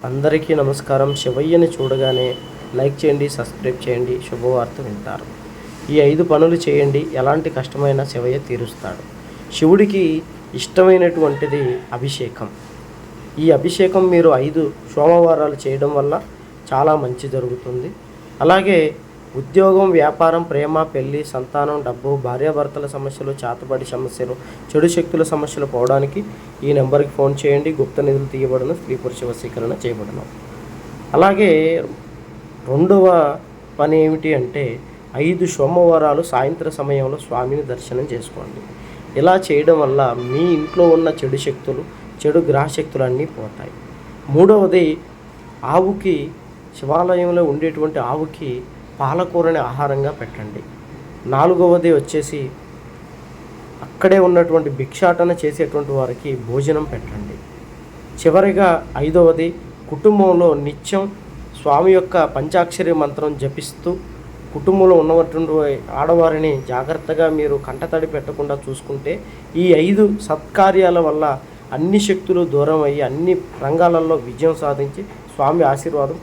అందరికీ నమస్కారం. శివయ్యని చూడగానే లైక్ చేయండి సబ్స్క్రైబ్ చేయండి. శుభవార్త వింటారు. ఈ ఐదు పనులు చేయండి. ఎలాంటి కష్టమైన శివయ్య తీరుస్తాడు. శివుడికి ఇష్టమైనటువంటిది అభిషేకం. ఈ అభిషేకం మీరు ఐదు సోమవారాలు చేయడం వల్ల చాలా మంచి జరుగుతుంది. అలాగే ఉద్యోగం వ్యాపారం ప్రేమ పెళ్ళి సంతానం డబ్బు భార్యాభర్తల సమస్యలు చేతబడి సమస్యలు చెడు శక్తుల సమస్యలు పోవడానికి ఈ నెంబర్కి ఫోన్ చేయండి. గుప్త నిధులు తీయబడను. స్త్రీ పురుష వశీకరణ చేయబడను. అలాగే రెండవ పని ఏమిటి అంటే ఐదు సోమవారాలు సాయంత్రం సమయంలో స్వామిని దర్శనం చేసుకోండి. ఇలా చేయడం వల్ల మీ ఇంట్లో ఉన్న చెడు శక్తులు చెడు గ్రహశక్తులు అన్నీ పోతాయి. మూడవది ఆవుకి శివాలయంలో ఉండేటువంటి ఆవుకి పాలకూరని ఆహారంగా పెట్టండి. నాలుగవది వచ్చేసి అక్కడే ఉన్నటువంటి భిక్షాటన చేసేటువంటి వారికి భోజనం పెట్టండి. చివరిగా ఐదవది కుటుంబంలో నిత్యం స్వామి యొక్క పంచాక్షరి మంత్రం జపిస్తూ కుటుంబంలో ఉన్నటువంటి ఆడవారిని జాగ్రత్తగా మీరు కంటతడి పెట్టకుండా చూసుకుంటే ఈ ఐదు సత్కార్యాల వల్ల అన్ని శక్తులు దూరం అయ్యి అన్ని రంగాలలో విజయం సాధించి స్వామి ఆశీర్వాదం